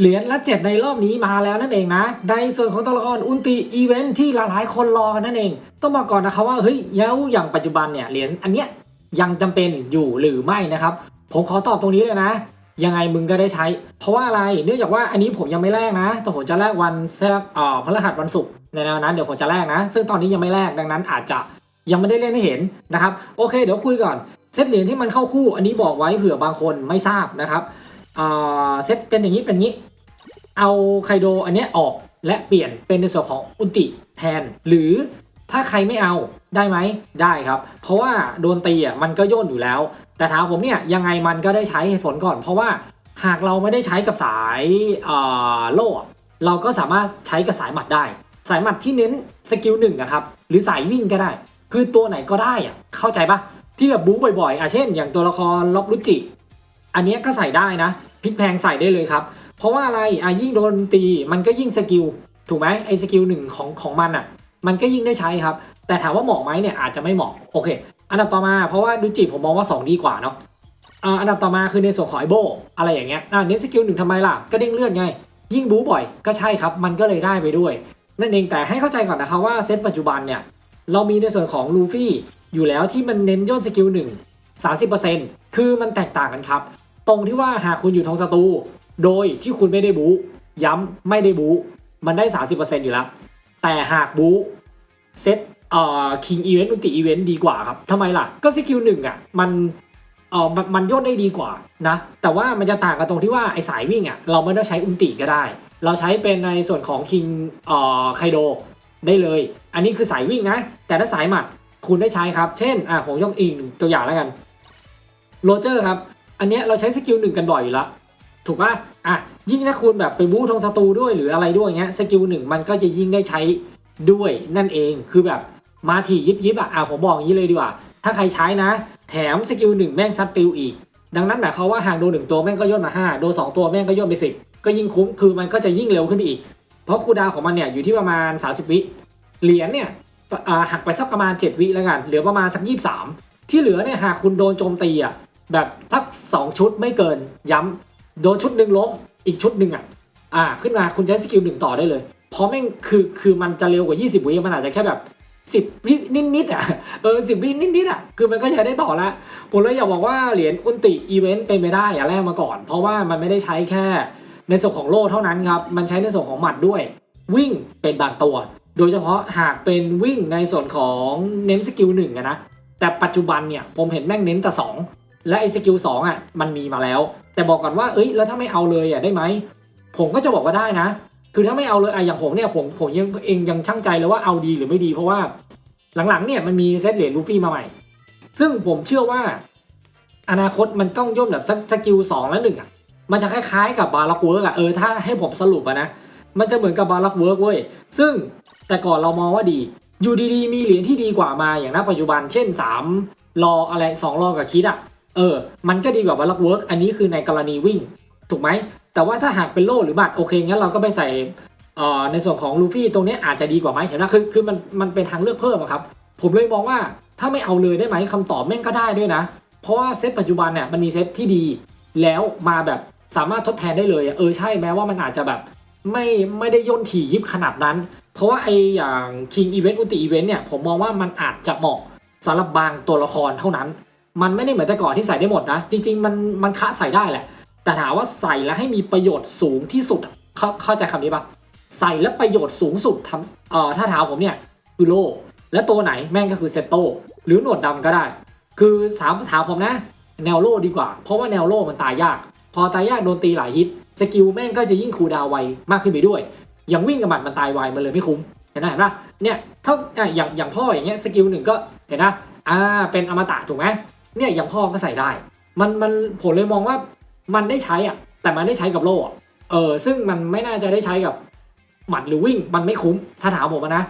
เหรียญละเจ็ดในรอบนี้มาแล้วนั่นเองนะ ในส่วนของตัวละครอุนติอีเวนท์ที่หลายๆคนรอกันนั่นเอง ต้องบอกก่อนนะครับว่าเฮ้ยแล้วอย่างปัจจุบันเนี่ยเหรียญอันเนี้ยยังจำเป็นอยู่หรือไม่นะครับ ผมขอตอบตรงนี้เลยนะ ยังไงมึงก็ได้ใช้ เพราะว่าอะไรเนื่องจากว่าอันนี้ผมยังไม่แลกนะแต่ผมจะแลกวันแทบเอ่อพฤหัสวันศุกร์ในแนวนั้นเดี๋ยวผมจะแลกนะ ซึ่งตอนนี้ยังไม่แลกดังนั้นอาจจะยังไม่ได้เล่นให้เห็นนะครับโอเค เดี๋ยวคุยก่อนเซตเหรียญที่มันเข้าคู่ อันนี้บอกไว้เผื่อบางคนไม่ทราบนะครับเอ่อเซตเป็นอย่างนี้เป็นอย่างนี้ เอาไคโดอันนี้ออกและเปลี่ยนเป็นในส่วนของอุนติแทน หรือถ้าใครไม่เอาได้ไหมได้ครับ เพราะว่าโดนตีอะมันก็ย่นอยู่แล้ว แต่ถามผมเนี่ยยังไงมันก็ได้ใช้เหตุผลก่อน เพราะว่าหากเราไม่ได้ใช้กับสายโล่เราก็สามารถใช้กับสายหมัดได้ สายหมัดที่เน้นสกิลหนึ่งอะครับหรือสายวิ่งก็ได้ คือตัวไหนก็ได้อะเข้าใจปะที่แบบบู๊บ่อยๆอะเช่น อย่างตัวละครล็อกรุจิ อันนี้ก็ใส่ได้นะพลิกแพงใส่ได้เลยครับ เพราะว่าอะไรอะยิ่งโดนตีมันก็ยิ่งสกิลถูกไหมไอ้สกิลหนึ่งของของมันอะ มันก็ยิ่งได้ใช้ครับ แต่ถามว่าเหมาะไหมเนี่ยอาจจะไม่เหมาะโอเค อันดับต่อมาเพราะว่าดูจิผมมองว่า 2 ดีกว่าเนาะอ่าอันดับต่อมาคือในส่วนของไอโบอะไรอย่างเงี้ยอ่าเน้นสกิลหนึ่งทำไมล่ะ ก็เด้งเลือดไง ยิ่งบู๊บ่อยก็ใช่ครับ มันก็เลยได้ไปด้วย นั่นเองแต่ให้เข้าใจก่อนนะครับว่าเซตปัจจุบันเนี่ยเรามีในส่วนของลูฟี่อยู่แล้วที่มันเน้นย่นสกิลหนึ่ง30%คือมันแตกต่างกันครับ ตรงที่ว่าหากคุณอยู่ทางศัตรู โดยที่คุณไม่ได้บู๊ย้ำไม่ได้บู๊มันได้ 30%อยู่แล้ว แต่หากบู๊เซตเอ่อคิงอีเวนต์อุติอีเวนต์ดีกว่าครับทำไมล่ะ ก็สกิลหนึ่งอะมันเอ่อมันมันย่นได้ดีกว่านะ แต่ว่ามันจะต่างกันตรงที่ว่าไอสายวิ่งอะเราไม่ต้องใช้อุนติก็ได้ เราใช้เป็นในส่วนของคิงเอ่อไคโดได้เลย อันนี้คือสายวิ่งนะ แต่ถ้าสายหมัดคุณได้ใช้ครับ เช่นอะผมยกอีกหนึ่งตัวอย่างแล้วกันโรเจอร์ครับ อันเนี้ยเราใช้สกิลหนึ่งกันบ่อยอยู่แล้ว ถูกป่ะอะยิ่งถ้าคุณแบบไปบู๊ทงศัตรูด้วยหรืออะไรด้วยเงี้ยสกิลหนึ่งมันก็จะยิ่งได้ใช้ด้วยนั่นเองคือแบบมาถี่ยิบยิบอะอะผมบอกอย่างนี้เลยดีกว่า ถ้าใครใช้นะ แถมสกิลหนึ่งแม่งซัดปิวอีก ดังนั้นหมายความว่าหากโดนหนึ่งตัวแม่งก็ย่นมาห้าโดนสองตัวแม่งก็ย่นไปสิบก็ยิ่งคุ้มคือมันก็จะยิ่งเร็วขึ้นไปอีก เพราะคูดาวของมันเนี่ยอยู่ที่ประมาณ 30 วิเหรียญเนี่ยอ่าหักไปสักประมาณ 7 วิแล้วกันเหลือประมาณสัก 23 ที่เหลือเนี่ยหากคุณโดนโจมตีอะแบบสัก 2 ชุดไม่เกินย้ำ โดนชุดหนึ่งล้มอีกชุดหนึ่งอะอ่าขึ้นมาคุณใช้สกิลหนึ่งต่อได้เลย เพราะแม่งคือคือมันจะเร็วกว่า 20วิมันอาจจะแค่แบบ10วินิดๆอะเออ10วินิดๆอะคือมันก็ใช้ได้ต่อละผมเลยอยากบอกว่าเหรียญอุนติอีเวนต์เป็นไปได้อย่าแรกมาก่อน เพราะว่ามันไม่ได้ใช้แค่ในส่วนของโล่เท่านั้นครับ มันใช้ในส่วนของหมัดด้วย วิ่งเป็นบางตัว โดยเฉพาะหากเป็นวิ่งในส่วนของเน้นสกิลหนึ่งนะแต่ปัจจุบันเนี่ยผมเห็นแม่งเน้นแต่สองและไอ้สกิลสองอะมันมีมาแล้ว แต่บอกก่อนว่าเอ้ยแล้วถ้าไม่เอาเลยอะได้ไหมผมก็จะบอกว่าได้นะ คือถ้าไม่เอาเลยอะอย่างผมเนี่ยผมผมยังเองยังช่างใจเลยว่าเอาดีหรือไม่ดี เพราะว่าหลังๆเนี่ยมันมีเซตเหรียญลูฟี่มาใหม่ ซึ่งผมเชื่อว่า อนาคตมันต้องย่นแบบสักสกิลสองและหนึ่งอะมันจะคล้ายๆกับบาร์ล็อกเวิร์กอะเออถ้าให้ผมสรุปอะนะมันจะเหมือนกับบาร์ล็อกเวิร์กเว้ยซึ่งแต่ก่อนเรามองว่าดีอยู่ดีๆมีเหรียญที่ดีกว่ามาอย่างณปัจจุบันเช่น 3 รออะไร 2 รอกับคิดอะ เออ มันก็ดีกว่าบาร์ล็อกเวิร์กอันนี้คือในกรณีวิ่ง ถูกไหม แต่ว่าถ้าหากเป็นโล่หรือบัตรโอเคงั้นเราก็ไปใส่เอ่อในส่วนของลูฟี่ตรงนี้อาจจะดีกว่าไหมเห็นไหมคือคือมันมันเป็นทางเลือกเพิ่มครับ ผมเลยมองว่าถ้าไม่เอาเลยได้ไหมคำตอบแม่งก็ได้ด้วยนะ เพราะว่าเซตปัจจุบันเนี่ยมันมีเซตที่ดี แล้วมาแบบสามารถทดแทนได้เลยเออใช่แม้ว่ามันอาจจะแบบไม่ไม่ได้ย่นถี่ยิบขนาดนั้น เพราะว่าไออย่าง King Event อุติ Event เนี่ยผมมองว่ามันอาจจะเหมาะสำหรับบางตัวละครเท่านั้น มันไม่ได้เหมือนแต่ก่อนที่ใส่ได้หมดนะ จริง ๆ มันมันคะใส่ได้แหละ แต่ถามว่าใส่แล้วให้มีประโยชน์สูงที่สุดเข้าเข้าใจคำนี้ปะใส่แล้วประโยชน์สูงสุดทำเอ่อถ้าถามผมเนี่ยคือโลและตัวไหนแม่งก็คือเซตโตหรือหนวดดำก็ได้ คือถามถามผมนะ แนวโล่ดีกว่า เพราะว่าแนวโล่มันตายยาก พอตายยากโดนตีหลายฮิตสกิลแม่งก็จะยิ่งคูดาวไวมากขึ้นไปด้วย อย่างวิ่งกับหมัดมันตายไวมันเลยไม่คุ้มเห็นไหมเห็นปะเนี่ยเท่าอะอย่างอย่างพ่ออย่างเงี้ยสกิลหนึ่งก็เห็นนะอ่าเป็นอมตะถูกไหม เนี่ยอย่างพ่อก็ใส่ได้ มันมันผมเลยมองว่ามันได้ใช้อะ แต่มันได้ใช้กับโล่เออ ซึ่งมันไม่น่าจะได้ใช้กับหมัดหรือวิ่งมันไม่คุ้มถ้าถามผมนะ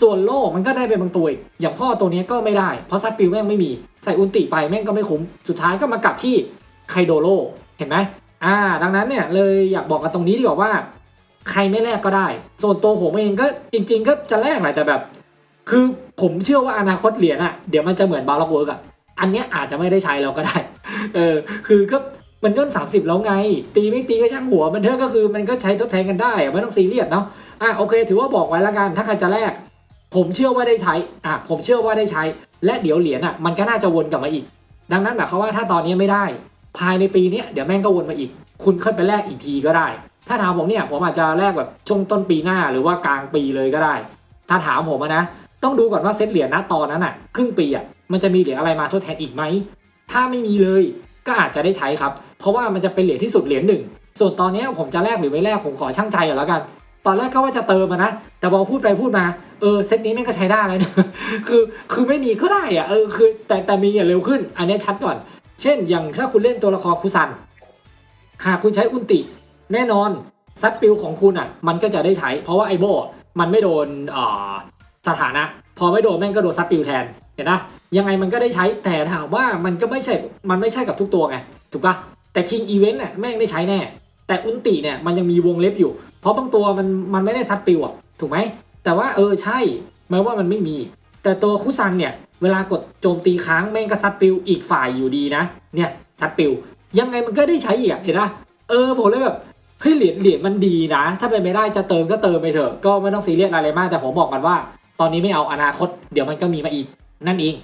ส่วนโล่มันก็ได้เป็นบางตัวอีกอย่างพ่อตัวนี้ก็ไม่ได้ เพราะซัดปิวแม่งไม่มี ใส่อุนติไปแม่งก็ไม่คุ้ม สุดท้ายก็มากลับที่ไคโดโลเห็นไหมอ่า ดังนั้นเนี่ยเลยอยากบอกกันตรงนี้ดีกว่าว่า ใครไม่แลกก็ได้ ส่วนตัวผมเองก็จริง ๆ ก็จะแลกแหละแต่แบบ คือผมเชื่อว่าอนาคตเหรียญอะเดี๋ยวมันจะเหมือนบาล็อกเวิร์กอะ อันเนี้ยอาจจะไม่ได้ใช้แล้วก็ได้ เออ คือก็มันย่น 30 แล้วไง ตีไม่ตีก็ช่างหัว มันเถอะก็คือมันก็ใช้ทดแทนกันได้ไม่ต้องซีเรียสเนาะ อะโอเค ถือว่าบอกไว้ละกัน ถ้าใครจะแลก ผมเชื่อว่าได้ใช้ อะผมเชื่อว่าได้ใช้ และเดี๋ยวเหรียญอะมันก็น่าจะวนกลับมาอีก ดังนั้นหมายความว่าถ้าตอนนี้ไม่ได้ ภายในปีเนี้ยเดี๋ยวแม่งก็วนมาอีก คุณค่อยไปแลกอีกทีก็ได้ ถ้าถามผมเนี่ยผมอาจจะแลกแบบช่วงต้นปีหน้าหรือว่ากลางปีเลยก็ได้ ถ้าถามผมอะนะ ต้องดูก่อนว่าเซตเหรียญนะตอนนั้นอะ ครึ่งปีอะ มันจะมีเหรียญอะไรมาทดแทนอีกไหม ถ้าไม่มีเลยก็อาจจะได้ใช้ครับ เพราะว่ามันจะเป็นเหรียญที่สุดเหรียญหนึ่ง ส่วนตอนนี้ผมจะแลกหรือไม่แลกผมขอช่างใจก่อนแล้วกัน ตอนแรกก็ว่าจะเติมมานะ แต่พอพูดไปพูดมา เออเซตนี้แม่งก็ใช้ได้แล้วนะคือคือไม่มีก็ได้อะเออคือแต่แต่มีอย่าเร็วขึ้น อันนี้ชัดก่อน เช่น อย่างถ้าคุณเล่นตัวละครคุซัน หากคุณใช้อุนติ แน่นอนซัดปิวของคุณอะ มันก็จะได้ใช้ เพราะว่าไอโบมันไม่โดนเอ่สถานะ พอไม่โดนแม่งก็โดนซัดปิวแทน เห็นนะยังไงมันก็ได้ใช้แต่ถามว่ามันก็ไม่ใช่มันไม่ใช่กับทุกตัวไงถูกปะแต่คิงอีเวนต์เนี่ยแม่งได้ใช้แน่ แต่อุนติเนี่ยมันยังมีวงเล็บอยู่ เพราะบางตัวมันมันไม่ได้ซัดปิวอะถูกไหมแต่ว่าเออใช่แม้ว่ามันไม่มี แต่ตัวคุซันเนี่ยเวลากดโจมตีค้างแม่งก็ซัดปิวอีกฝ่ายอยู่ดีนะ เนี่ยซัดปิวยังไงมันก็ได้ใช้อีกเห็นปะเออผมเลยแบบเฮ้ยเหรียญเหรียญมันดีนะ ถ้าเป็นไม่ได้จะเติมก็เติมไปเถอะก็ไม่ต้องซีเรียสอะไรมาก แต่ผมบอกกันว่า ตอนนี้ไม่เอาอนาคต เดี๋ยวมันก็มีมาอีก นั่นเอง